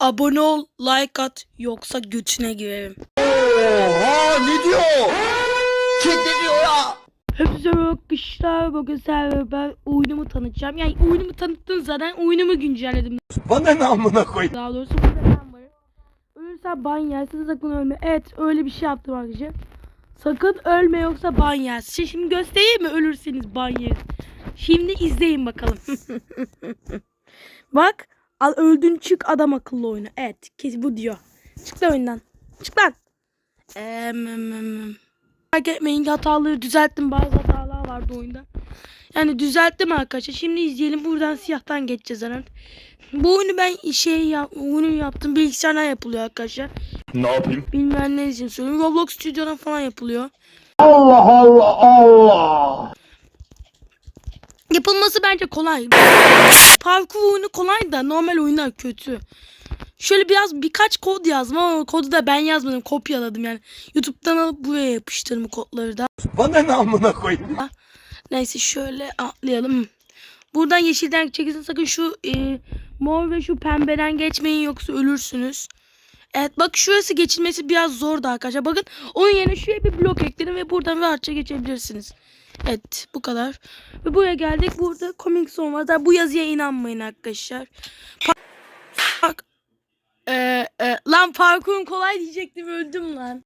Abone ol, like at yoksa götüne girerim. Oha ne diyor? Kim ne diyor ya? Hepsi arkadaşlar bugün sizlerle ben oyunumu tanıtacağım. Yani oyunumu tanıttım zaten oyunumu güncelledim. Bana ne amına koy? Daha doğrusu burada ben varım. Ölürsen ban yersin sakın ölme. Evet öyle bir şey yaptım arkadaşlar. Sakın ölme yoksa ban yersin. Şimdi göstereyim mi ölürseniz ban yeriz. Şimdi izleyin bakalım. Bak al öldün çık adam akıllı oyna. Evet kes bu diyor. Çık lan oyundan. Çık lan. Merak etmeyin hataları düzelttim. Bazı hatalar vardı oyunda. Yani düzelttim arkadaşlar. Şimdi izleyelim. Buradan siyahtan geçeceğiz herhalde. Bu oyunu ben şey yap, oyunu yaptım. Bilgisayardan yapılıyor arkadaşlar. Ne yapayım? Bilmeyenler için söylüyorum. Roblox Studio'dan falan yapılıyor. Allah Allah Allah. Yapılması bence kolay. Parkur oyunu kolay da normal oyunlar kötü. Şöyle biraz birkaç kod yazdım ama kodu da ben yazmadım. Kopyaladım yani. YouTube'dan alıp buraya yapıştırdım kodları da. Bana ne amına koy? Neyse şöyle atlayalım. Buradan yeşilden çekilsin sakın şu e, mor ve şu pembeden geçmeyin yoksa ölürsünüz. Evet bak şurası geçilmesi biraz zordu arkadaşlar. Bakın onun yerine şuraya bir blok ekledim ve buradan rahatça geçebilirsiniz. Evet bu kadar. Ve buraya geldik. Burada coming soon var. Daha bu yazıya inanmayın arkadaşlar. Pa- Bak. Ee, e, lan parkurun kolay diyecektim öldüm lan.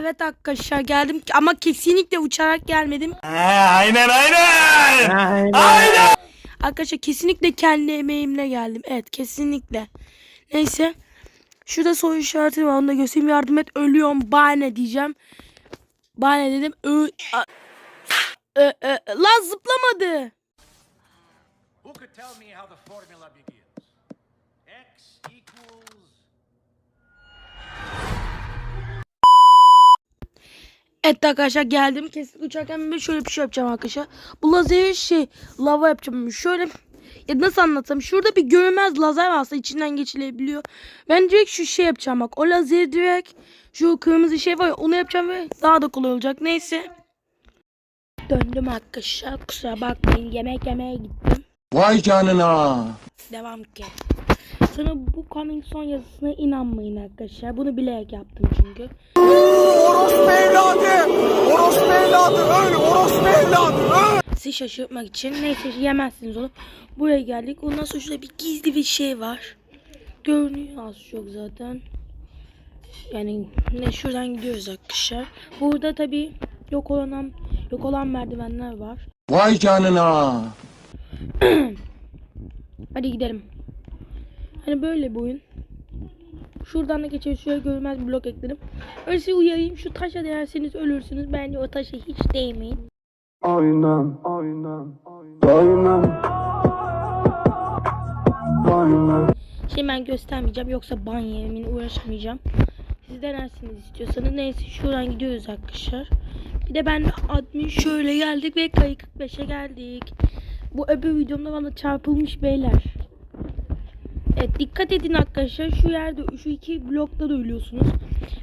Evet arkadaşlar geldim ama kesinlikle uçarak gelmedim. aynen aynen. Aynen. Arkadaşlar kesinlikle kendi emeğimle geldim. Evet kesinlikle. Neyse. Şurada soru işareti var onu da göstereyim. Yardım et ölüyorum bahane diyeceğim. Bahane dedim. Ö Ö- ö- lan zıplamadı. Who could tell me how the formula begins? X equals. Evet arkadaşlar geldim. Kesin uçarken ben şöyle bir şey yapacağım arkadaşlar. Bu lazeri şey lava yapacağım. Şöyle ya nasıl anlatsam şurada bir görünmez lazer var aslında içinden geçilebiliyor. Ben direkt şu şey yapacağım bak. O lazeri direkt şu kırmızı şey var ya onu yapacağım ve daha da kolay olacak. Neyse. Döndüm arkadaşlar. Kusura bakmayın. Yemek yemeye gittim. Vay canına. Devam ki. Sonra bu coming son yazısına inanmayın arkadaşlar. Bunu bilerek yaptım çünkü. Orospu evladı. Sizi şaşırtmak için neyse yemezsiniz onu. Buraya geldik. Ondan sonra şurada bir gizli bir şey var. Görünüyor az çok zaten. Yani ne şuradan gidiyoruz arkadaşlar. Burada tabi yok olan yok olan merdivenler var. Vay canına. Hadi gidelim. Hani böyle bir oyun. Şuradan da geçiyor. Şuraya görünmez bir blok ekledim. Öyle size uyarayım. Şu taşa değerseniz ölürsünüz. Bence o taşa hiç değmeyin. Aynen, aynen, aynen. Aynen. Şimdi ben göstermeyeceğim. Yoksa ban yemin uğraşamayacağım. Siz denersiniz istiyorsanız. Neyse şuradan gidiyoruz arkadaşlar. Bir de ben admin şöyle geldik ve kayı 45'e geldik. Bu öbür videomda bana çarpılmış beyler. Evet dikkat edin arkadaşlar. Şu yerde şu iki blokta da ölüyorsunuz.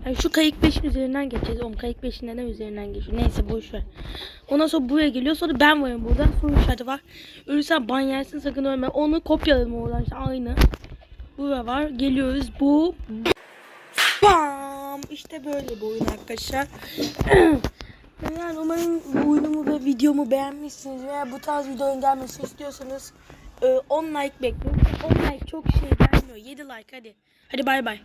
Yani şu kayık 5'in üzerinden geçeceğiz. Oğlum kayık 5'in neden üzerinden geçiyor? Neyse boş ver. Ondan sonra buraya geliyor. Sonra ben varım burada. Soru işareti var. Ölürsen ban yersin sakın ölme. Onu kopyaladım oradan işte aynı. Burada var. Geliyoruz. Bu Bam! İşte böyle bu oyun arkadaşlar. yani umarım oyunumu ve videomu beğenmişsiniz veya bu tarz videonun gelmesini istiyorsanız e, 10 like bekliyorum. 10 like çok şey gelmiyor. 7 like hadi. Hadi bay bay.